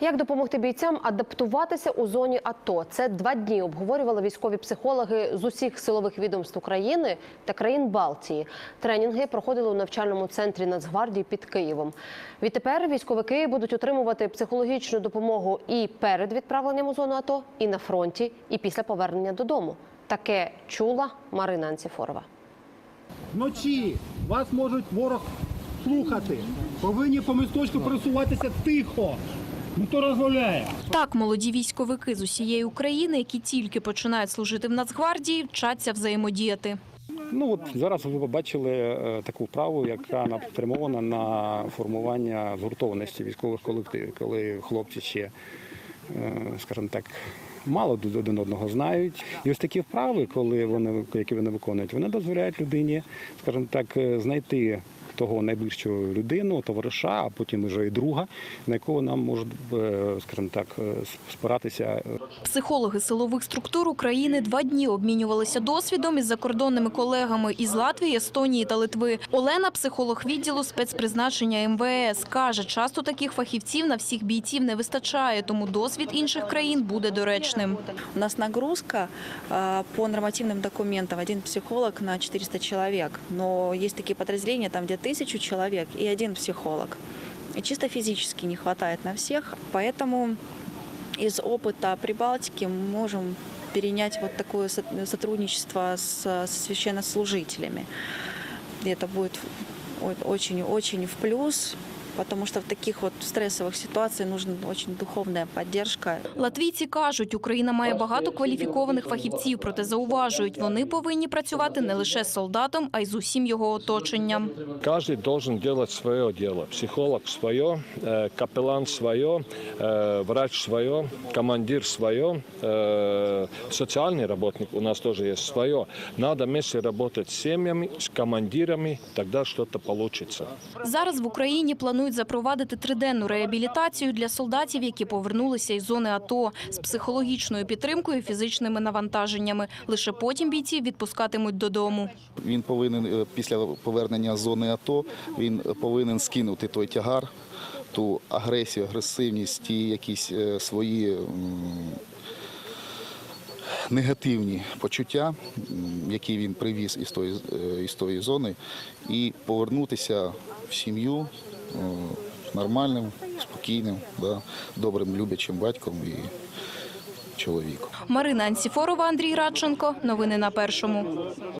Як допомогти бійцям адаптуватися у зоні АТО? Це два дні обговорювали військові психологи з усіх силових відомств України та країн Балтії. Тренінги проходили у навчальному центрі Нацгвардії під Києвом. Відтепер військовики будуть отримувати психологічну допомогу і перед відправленням у зону АТО, і на фронті, і після повернення додому. Таке чула Марина Анціфорова. Вночі вас можуть ворог слухати. Повинні по місточку пересуватися тихо. Ніхто розмовляє. Так, молоді військовики з усієї України, які тільки починають служити в Нацгвардії, вчаться взаємодіяти. Ну от зараз ви побачили е, таку вправу, яка напрямована на формування згуртованості військових колективів, коли хлопці ще, е, скажімо так, мало один одного знають. І ось такі вправи, коли вони які вони виконують, вони дозволяють людині, скажімо так, е, знайти. Того найближчого людину, товариша, а потім вже і друга, на якого нам можуть, е, скажімо так, е, спиратися е, Психологи силових структур України два дні обмінювалися досвідом із закордонними колегами із Латвії, Естонії та Литви. Олена, психолог відділу спецпризначення МВС, каже, часто таких фахівців на всіх бійців не вистачає, тому досвід інших країн буде доречним. У нас нагрузка по нормативным документам один психолог на 400 человек, но есть такие подразделения, там где тысячу человек и один психолог. И чисто физически не хватает на всех, поэтому из опыта Прибалтики мы можем перенять вот такое со- сотрудничество с, священнослужителями. И это будет очень-очень в плюс, потому что в таких вот стрессовых ситуациях нужна очень духовная поддержка Латвійці кажуть, Україна має багато кваліфікованих фахівців, проте зауважують, вони повинні працювати не лише з солдатом, а й з усім його оточенням. Каждый должен делать свое дело. Психолог свое, э, капеллан свое, э, врач свое, командир свое, э, социальный работник у нас тоже есть свое. Надо вместе работать с семьями, с командирами, тогда что-то получится. Зараз в Україні планують запровадити триденну реабілітацію для солдатів, які повернулися із зони АТО з психологічною підтримкою фізичними навантаженнями. Лише потім бійців відпускатимуть додому. Він повинен е, після повернення з зони АТО він повинен скинути той тягар, ту агресію, агресивність, ті якісь е, свої негативні почуття, які він привіз із тої, е, із тої зони, і повернутися в сім'ю нормальним, спокійним, да, добрим, люблячим батьком і чоловіком. Марина Ансіфорова, Андрій Радченко. Новини на першому.